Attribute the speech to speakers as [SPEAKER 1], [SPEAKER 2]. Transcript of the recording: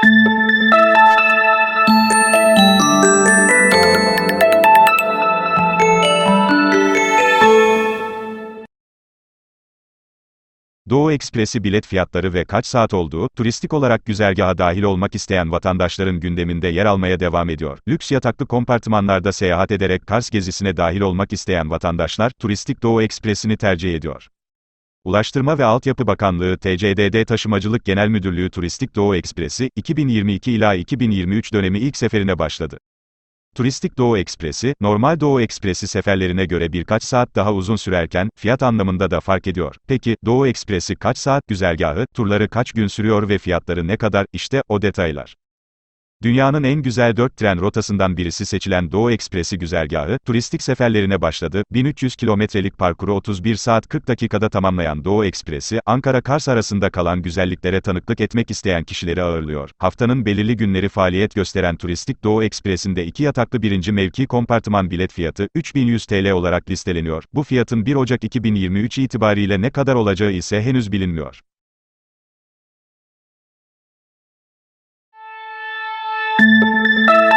[SPEAKER 1] Doğu Ekspresi bilet fiyatları ve kaç saat olduğu, turistik olarak güzergaha dahil olmak isteyen vatandaşların gündeminde yer almaya devam ediyor. Lüks yataklı kompartımanlarda seyahat ederek Kars gezisine dahil olmak isteyen vatandaşlar, turistik Doğu Ekspresi'ni tercih ediyor. Ulaştırma ve Altyapı Bakanlığı TCDD Taşımacılık Genel Müdürlüğü Turistik Doğu Ekspresi, 2022 ila 2023 dönemi ilk seferine başladı. Turistik Doğu Ekspresi, normal Doğu Ekspresi seferlerine göre birkaç saat daha uzun sürerken, fiyat anlamında da fark ediyor. Peki, Doğu Ekspresi kaç saat güzergahı, turları kaç gün sürüyor ve fiyatları ne kadar? İşte, o detaylar. Dünyanın en güzel 4 tren rotasından birisi seçilen Doğu Ekspresi güzergahı, turistik seferlerine başladı. 1300 kilometrelik parkuru 31 saat 40 dakikada tamamlayan Doğu Ekspresi, Ankara-Kars arasında kalan güzelliklere tanıklık etmek isteyen kişileri ağırlıyor. Haftanın belirli günleri faaliyet gösteren Turistik Doğu Ekspresi'nde iki yataklı birinci mevki kompartıman bilet fiyatı, 3100 TL olarak listeleniyor. Bu fiyatın 1 Ocak 2023 itibariyle ne kadar olacağı ise henüz bilinmiyor.
[SPEAKER 2] Música